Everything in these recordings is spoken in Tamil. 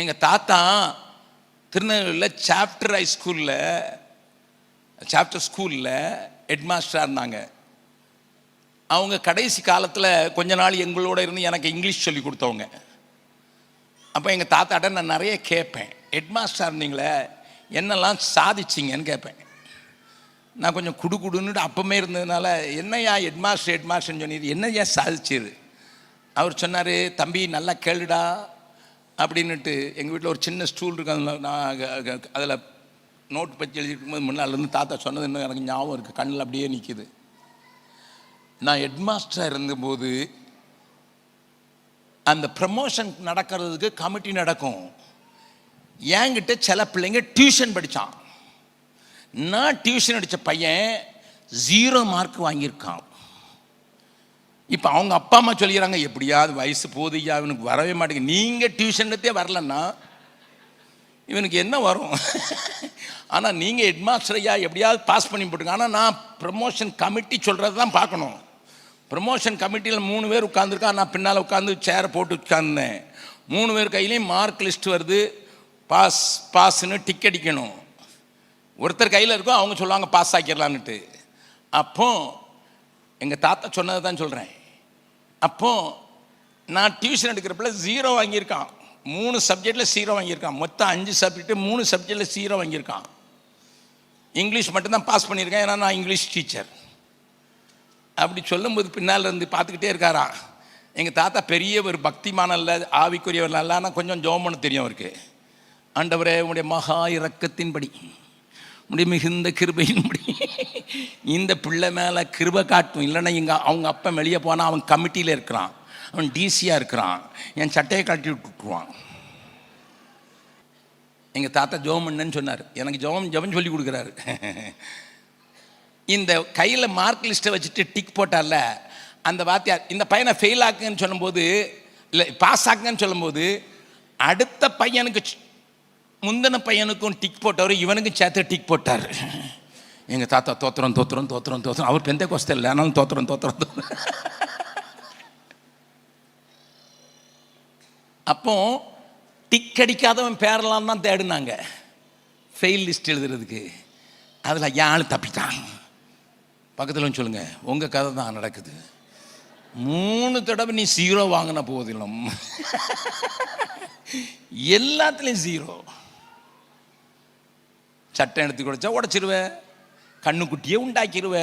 எங்கள் தாத்தா திருநெல்வேலியில் சாப்டர் ஹை ஸ்கூலில் சாப்டர் ஸ்கூலில் ஹெட்மாஸ்டராக இருந்தாங்க. அவங்க கடைசி காலத்தில் கொஞ்ச நாள் எங்களோட இருந்து எனக்கு இங்கிலீஷ் சொல்லி கொடுத்தவங்க. அப்போ எங்கள் தாத்தாட்ட நான் நிறைய கேட்பேன். ஹெட்மாஸ்டராக இருந்தீங்களே என்னெல்லாம் சாதிச்சிங்கன்னு கேட்பேன். நான் கொஞ்சம் குடு குடுன்னு அப்பமே இருந்ததுனால என்னையா ஹெட்மாஸ்டர் ஹெட்மாஸ்டர்னு சொன்னீர் என்னையா சாதிச்சிரு? அவர் சொன்னார் தம்பி நல்லா கேளுடா அப்படின்னுட்டு எங்கள் வீட்டில் ஒரு சின்ன ஸ்டூல் இருக்கு. அதில் நான் அதில் நோட் பற்றி எழுதிருக்கும் போது முன்னால் இருந்து தாத்தா சொன்னது இன்னும் எனக்கு ஞாபகம் இருக்குது கண்ணில் அப்படியே நிற்கிது நான் ஹெட்மாஸ்டராக இருந்தபோது அந்த ப்ரமோஷன் நடக்கிறதுக்கு கமிட்டி நடக்கும். என்கிட்ட சில பிள்ளைங்க டியூஷன் படித்தான் நான் டியூஷன் அடித்த பையன் ஜீரோ மார்க் வாங்கியிருக்கான். இப்போ அவங்க அப்பா அம்மா சொல்லிடுறாங்க எப்படியாவது வயசு போதையா இவனுக்கு வரவே மாட்டேங்குது. நீங்கள் டியூஷன்லத்தே வரலன்னா இவனுக்கு என்ன வரும்? ஆனால் நீங்கள் ஹெட்மாஸ்டர் ஐயா எப்படியாவது பாஸ் பண்ணி போட்டுங்க ஆனால் நான் ப்ரமோஷன் கமிட்டி சொல்கிறது தான் பார்க்கணும். ப்ரமோஷன் கமிட்டியில் மூணு பேர் உட்காந்துருக்கான் நான் பின்னால் உட்காந்து சேரை போட்டு உட்காந்துனேன் மூணு பேர் கையிலையும் மார்க் லிஸ்ட் வருது. பாஸ் பாஸ்ன்னு டிக் அடிக்கணும். ஒருத்தர் கையில் இருக்கோ அவங்க சொல்லுவாங்க பாஸ் ஆக்கிடலான்னுட்டு அப்போது எங்கள் தாத்தா சொன்னதை தான் சொல்கிறேன் அப்போது நான் டியூஷன் எடுக்கிறப்பல ஜீரோ வாங்கியிருக்கான். மூணு சப்ஜெக்டில் ஜீரோ வாங்கியிருக்கான். மொத்தம் அஞ்சு சப்ஜெக்ட்டு மூணு சப்ஜெக்டில் ஜீரோ வாங்கியிருக்கான். இங்கிலீஷ் மட்டும்தான் பாஸ் பண்ணியிருக்கேன். ஏன்னா நான் இங்கிலீஷ் டீச்சர் அப்படி சொல்லும்போது பின்னால் இருந்து பார்த்துக்கிட்டே இருக்காராம் எங்கள் தாத்தா பெரிய ஒரு பக்திமானல்ல ஆவிக்குரியவர் நல்லா ஆனால் கொஞ்சம் ஜோம் பண்ண தெரியும் அவருக்கு. ஆண்டவரே உடைய மகா இறக்கத்தின்படி உடைய மிகுந்த கிருபையின்படி இந்த பிள்ளை மேலே கிருபை காட்டும். இல்லைன்னா இங்கே அவங்க அப்பா வெளியே போனால் அவன் கமிட்டியில் இருக்கிறான். அவன் டிசியாக இருக்கிறான். என் சட்டையை கட்டி விட்டுருவான். எங்கள் தாத்தா ஜோம் சொன்னார். எனக்கு ஜோம் ஜெபம் சொல்லி கொடுக்குறாரு. இந்த கையில் மார்க் லிஸ்ட்டை வச்சுட்டு டிக் போட்டார்ல அந்த வாத்தியார் இந்த பையனை ஃபெயில் ஆக்குங்கன்னு சொல்லும்போது இல்லை பாஸ் ஆக்குங்கன்னு சொல்லும்போது அடுத்த பையனுக்கு முந்தின பையனுக்கும் டிக் போட்டவர் இவனுக்கும் சேர்த்து டிக் போட்டார். எங்கள் தாத்தா தோத்திரம் தோத்திரம் தோத்திரம் தோத்திரம் அவர் பெந்த கொஸ்தல் இல்லை ஆனாலும் தோத்திரம் தோத்திரம் தோத்திரம். அப்போ டிக் அடிக்காதவன் பேரலாம் தான் தேடினாங்க. ஃபெயில் லிஸ்ட் எழுதுறதுக்கு. அதில் யாழ் தப்பிட்டான். பக்கத்தில் வந்து சொல்லுங்க உங்கள் கதை தான் நடக்குது. மூணு தடவை நீ ஜீரோ வாங்கின போதிலும் எல்லாத்துலேயும் ஜீரோ சட்டை எடுத்து குடிச்சா உடச்சிருவ கண்ணுக்குட்டியே உண்டாக்கிடுவ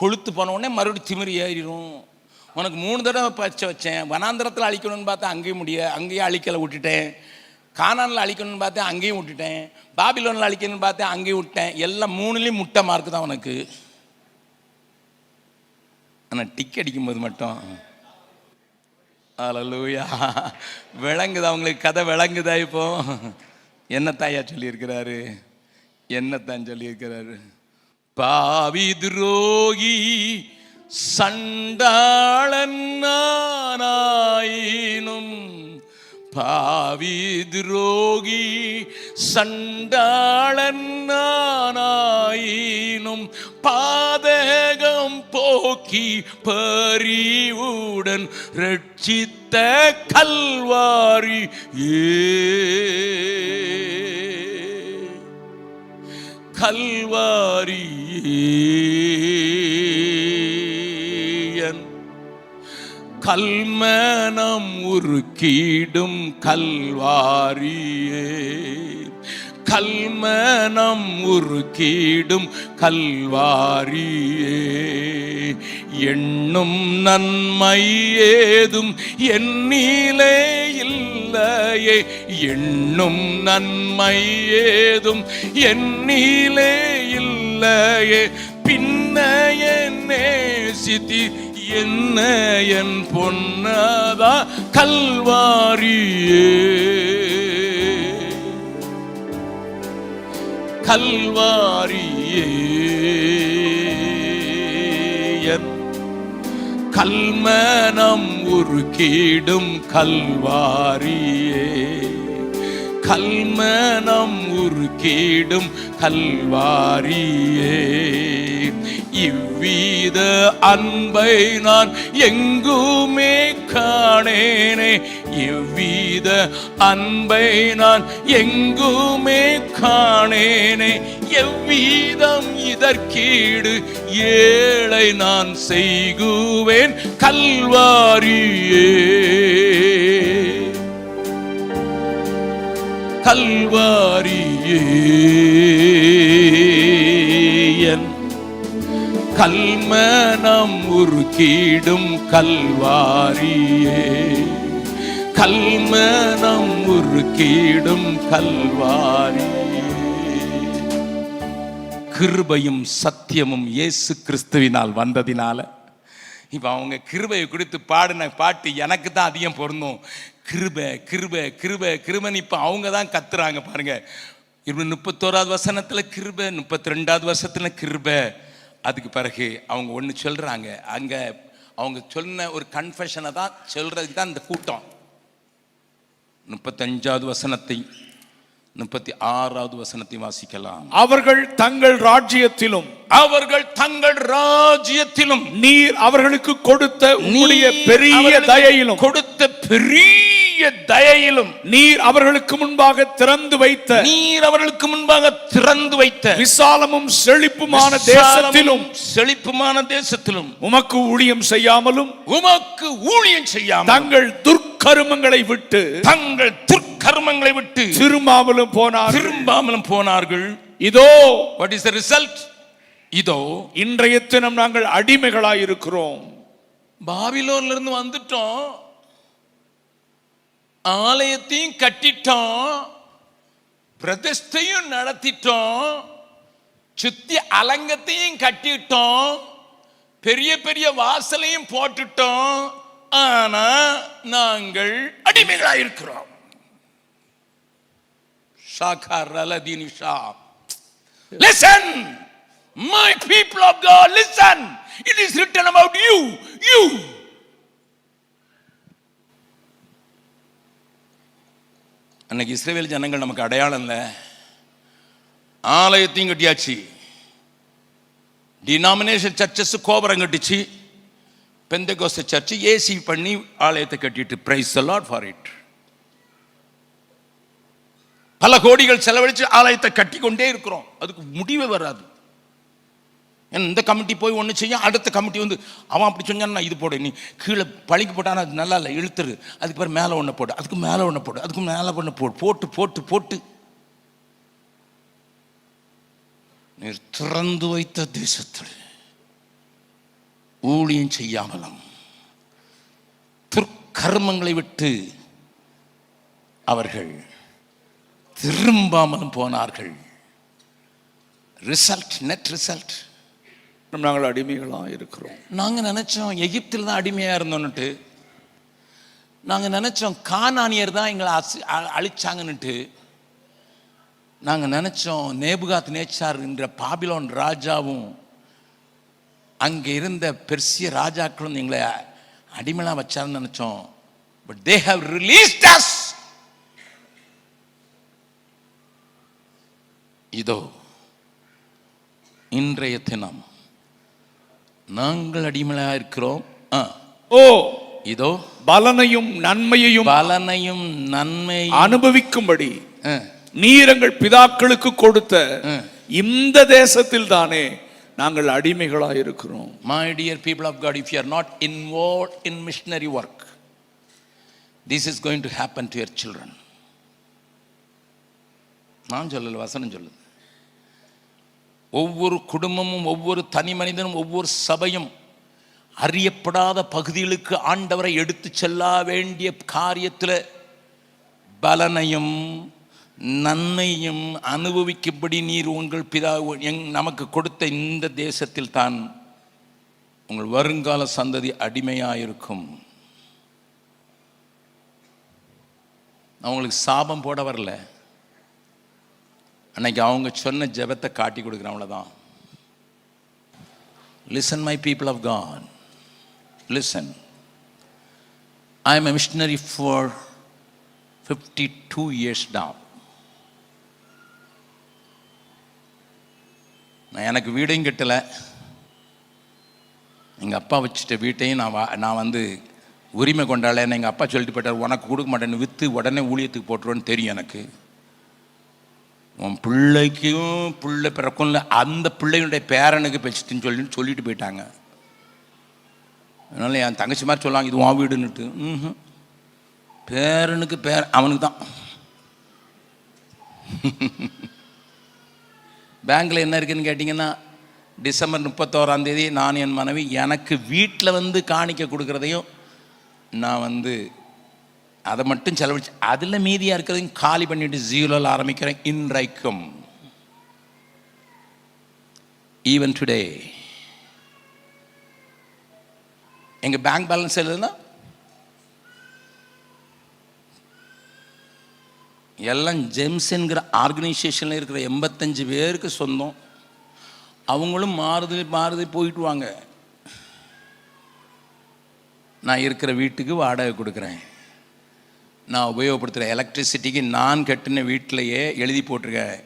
கொளுத்து போனவுடனே மறுபடியும் திமிரி ஏறிடும் உனக்கு மூணு தடவை பச்சை வச்சேன். வனாந்திரத்தில் அழிக்கணும்னு பார்த்தா அங்கேயும் முடிய அங்கேயும் அழிக்கலை விட்டுட்டேன். கானானில் அழிக்கணும்னு பார்த்தேன் அங்கேயும் விட்டுட்டேன். பாபிலோனில் அழிக்கணும்னு பார்த்தேன் அங்கேயும் விட்டேன் எல்லாம் மூணுலேயும் முட்டை மார்க்கு தான் உனக்கு. ஆனால் டிக் அடிக்கும்போது மட்டும் அலலூயா விளங்குதா? அவங்களுக்கு கதை விளங்குதா இப்போ? என்னத்தாயா சொல்லியிருக்கிறாரு? என்னத்தான் சொல்லியிருக்கிறாரு? பாவி துரோகி சண்டாளன் நானாயினும் பாவி துரோகி சண்டாளன் நானாயினும் பாதகம் போக்கி பரிவுடன் ரட்சித்த கல்வாரி ஏ கல்வாரியன் கல்மனம் உருக்கீடும் கல்வாரியே. கல்மனம் உருக்கீடும் கல்வாரியே. எண்ணும் நன்மை ஏதும் எண்ணிலே இல்லையே எண்ணும் நன்மை ஏதும் என்னிலே இல்லையே. பின்ன என்னே நேசித்தி என்ன என் பொன்னதா கல்வாரியே. கல்வாரியே. என் கல்மனம் உருக்கிடும் கல்வாரியே. கல்மனம் உருக்கிடும் கல்வாரியே. இவ்வித அன்பை நான் எங்குமே காணேனே. எவ்வித அன்பை நான் எங்குமே காணேனே. எவ்விதம் அதற்கீடு ஏழை நான் செய்குவேன் கல்வாரியே. கல்வாரியே. என் கல்மனம் உருக்கிடும் கல்வாரியே. கல்மனம் உருக்கிடும் கல்வாரியே. கிருபையும் சத்தியமும் இயேசு கிறிஸ்துவினால் வந்ததினால இப்போ அவங்க கிருபையை கொடுத்து பாடின பாட்டு எனக்கு தான் அதிகம் பொருந்தும். கிருபை கிருபை கிருபை கிருபன் இப்போ அவங்க தான் கத்துறாங்க பாருங்க. இருபது முப்பத்தோராவது வசனத்தில் கிருபை முப்பத்தி ரெண்டாவது வருஷத்தில் கிருபை. அதுக்கு பிறகு அவங்க ஒன்று சொல்கிறாங்க அங்கே அவங்க சொன்ன ஒரு கன்ஃபெஷனை தான் சொல்கிறதுக்கு தான் இந்த கூட்டம். முப்பத்தஞ்சாவது வசனத்தை முப்பத்தி ஆறாவது வசனத்தை வாசிக்கலாம். அவர்கள் தங்கள் ராஜ்யத்திலும் அவர்கள் தங்கள் ராஜ்யத்திலும் நீர் அவர்களுக்கு கொடுத்த நீர் பெரிய தயையிலும் கொடுத்த பெரிய தயையிலும் நீர் அவர்களுக்கு முன்பாக திறந்து வைத்த நீர் அவர்களுக்கு முன்பாக திறந்து வைத்த விசாலமும் செழிப்புமான தேசத்திலும் செழிப்புமான தேசத்திலும் உமக்கு ஊழியம் செய்யாமலும் உமக்கு ஊழியம் செய்யாமல் தங்கள் துர்க்கருமங்களை விட்டு தங்கள் துர்க்கர்மங்களை விட்டு திரும்பாமலும் போனார் திரும்பாமலும் போனார்கள். இதோ வாட் இஸ் த ரிசல்ட் இதோ இன்றைய தினம் நாங்கள் அடிமைகளாய் இருக்கிறோம் பாபிலோன்ல இருந்து வந்துட்டோம். ஆலயத்தையும் கட்டிட்டோம். பிரதிஷ்டையும் நடத்திட்டோம். சுத்தி அலங்கத்தையும் கட்டிட்டோம். பெரிய பெரிய வாசலையும் போட்டுட்டோம். ஆனா நாங்கள் அடிமைகளா இருக்கிறோம் Listen, my people listen God, listen. It is listen about you, written அன்னைக்கு இஸ்ரேல் ஜனங்கள் நமக்கு அடையாளம் இல்லை. ஆலயத்தையும் கட்டியாச்சு. டினாமினேஷன் சர்ச்சஸ் கோபுரம் கட்டிச்சு. பெந்தகோஸ்த சர்ச்சு ஏசி பண்ணி ஆலயத்தை கட்டிட்டு. பிரைஸ் லாட் ஃபார் இட் பல கோடிகள் செலவழிச்சு ஆலயத்தை கட்டி கொண்டே இருக்கிறோம். அதுக்கு முடிவே வராது. இந்த கமிட்டி போய் ஒன்று செய்யும் அடுத்த கமிட்டி வந்து அவன் அப்படி சொன்னான் நான் இது போடு நீ கீழே பழிக்கு போட்டானா அது நல்லா இல்லை இழுத்துரு. அதுக்கு மேலே ஒன்று போடு அதுக்கு மேலே ஒன்று போடு அதுக்கு மேலே ஒன்று போடு போட்டு போட்டு போட்டு. நீர் திறந்து வைத்த தேசத்தில் ஊழியம் செய்யாமலும் துர்க்கர்மங்களை விட்டு அவர்கள் திரும்பாமலும் போனார்கள். ரிசல்ட் நெட் ரிசல்ட் நாங்கள் அடிமைகளாய் இருக்கிறோம். நாங்கள் நினச்சோம் எகிப்தில் தான் அடிமையாக இருந்தோன்னுட்டு. நாங்கள் நினச்சோம் கானானியர் தான் எங்களை அசி அழிச்சாங்கன்னுட்டு. நாங்கள் நினச்சோம் நேபுகாத் நேச்சார் என்ற பாபிலோன் ராஜாவும் அங்கே இருந்த பெர்சிய ராஜாக்களும் எங்களை அடிமையாக வச்சாருன்னு நினச்சோம். But they have released us இதோ இன்றைய தினம் நாங்கள் அடிமையாக இருக்கிறோம் ஆ, ஓ இதோ பலனையும் நன்மையையும் பலனையும் நன்மை அனுபவிக்கும்படி நீர் எங்கள் பிதாக்களுக்கு கொடுத்த இந்த தேசத்தில் தானே நாங்கள் அடிமைகளாய் இருக்கிறோம் my dear people of God if you are not involve in missionary work this is going to happen to your children நான் சொல்லல வசனம் சொல்லுது. ஒவ்வொரு குடும்பமும் ஒவ்வொரு தனி மனிதனும் ஒவ்வொரு சபையும் அறியப்படாத பகுதிகளுக்கு ஆண்டவரை எடுத்து செல்ல வேண்டிய காரியத்தில் பலனையும் நன்மையும் அனுபவிக்கும்படி நீர் உங்கள் பிதா எங் நமக்கு கொடுத்த இந்த தேசத்தில் தான் உங்கள் வருங்கால சந்ததி அடிமையாயிருக்கும். நான் உங்களுக்கு சாபம் போட வரல. அன்னைக்கு அவங்க சொன்ன ஜெபத்தை காட்டி கொடுக்குறேன் அவ்வளோதான் listen my people of God listen I am a missionary for fifty two years now. நான் எனக்கு வீடையும் கட்டலை. எங்கள் அப்பா வச்சுட்ட வீட்டையும் நான் வா நான் வந்து உரிமை கொண்டாளேன்னு எங்கள் அப்பா சொல்லிட்டு போயிட்டார். உனக்கு கொடுக்க மாட்டேன்னு விற்று உடனே ஊழியத்துக்கு போட்டுருவேன்னு தெரியும் எனக்கு. உன் பிள்ளைக்கும் பிள்ளை பிறக்கும்ல அந்த பிள்ளைகளுடைய பேரனுக்கு பெஸ்ட்டுன்னு சொல்லிட்டு சொல்லிட்டு போயிட்டாங்க. அதனால் என் தங்கச்சி மாதிரி சொல்லுவாங்க இது உன் வீடுன்னுட்டு. ம்ஹும். பேரனுக்கு பேர அவனுக்கு தான். பேங்க்கில் என்ன இருக்குன்னு கேட்டிங்கன்னா டிசம்பர் முப்பத்தோராம் தேதி நான் என் மனைவி எனக்கு வீட்டில் வந்து காணிக்க கொடுக்குறதையும் நான் வந்து அதை மட்டும் செலவழிச்சு அதில் மீதியாக இருக்கிறதையும் காலி பண்ணிட்டு ஜீரோவில் ஆரம்பிக்கிறேன் இன்றைக்கும். ஈவன் டுடே எங்கள் பேங்க் பேலன்ஸ் எழுதுனா? எல்லாம் ஜெம்ஸ்ங்கிற ஆர்கனைசேஷனில் இருக்கிற எண்பத்தஞ்சு பேருக்கு சொந்தம். அவங்களும் மாறுது மாறுது போயிட்டு வாங்க. நான் இருக்கிற வீட்டுக்கு வாடகை கொடுக்குறேன். நான் உபயோகப்படுத்துகிற எலக்ட்ரிசிட்டிக்கு நான் கட்டின வீட்டிலையே எழுதி போட்டிருக்கேன்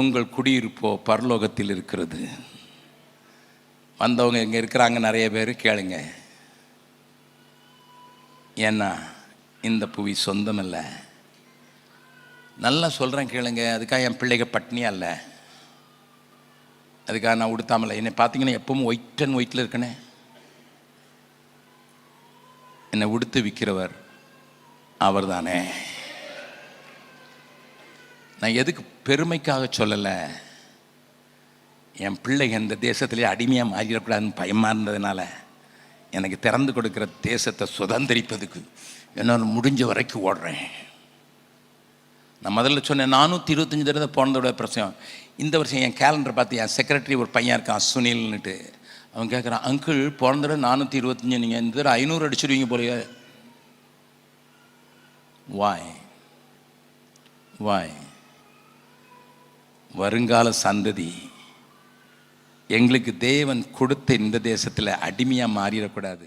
உங்கள் குடியிருப்போ பரலோகத்தில் இருக்கிறது. வந்தவங்க இங்கே இருக்கிறாங்க நிறைய பேர் கேளுங்க. ஏன்னா இந்த புவி சொந்தம் இல்லை நல்லா சொல்கிறேன் கேளுங்க அதுக்காக என் பிள்ளைக பட்னியாக இல்லை அதுக்காக நான் உடுத்தாமல. என்னை பார்த்தீங்கன்னா எப்பவும் ஒயிட் அண்ட் ஒயிட்டில் இருக்கனே. என்னை உடுத்து விற்கிறவர் அவர் தானே நான் எதுக்கு பெருமைக்காக சொல்லலை? என் பிள்ளைங்க இந்த தேசத்திலே அடிமையாக மாறிடக்கூடாதுன்னு பயமாக இருந்ததுனால எனக்கு திறந்து கொடுக்குற தேசத்தை சுதந்திரிப்பதுக்கு என்னால் முடிஞ்ச வரைக்கும் ஓடுறேன். நான் முதல்ல சொன்னேன் நானூற்றி இருபத்தஞ்சி தடவை போனதோட பிரச்சனை இந்த வருஷம் என் கேலண்டர் பார்த்து என் செக்ரட்டரி ஒரு பையன் இருக்கான் சுனில்னுட்டு. அவன் கேட்குறான் அங்கிள் போன தடவை நானூற்றி இருபத்தஞ்சி நீங்கள் இந்த தடவை ஐநூறு அடிச்சிடுவீங்க போலயே. வாய் வாய் வருங்கால சந்ததி. எங்களுக்கு தேவன் கொடுத்த இந்த தேசத்தில் அடிமையாக மாறிடக்கூடாது.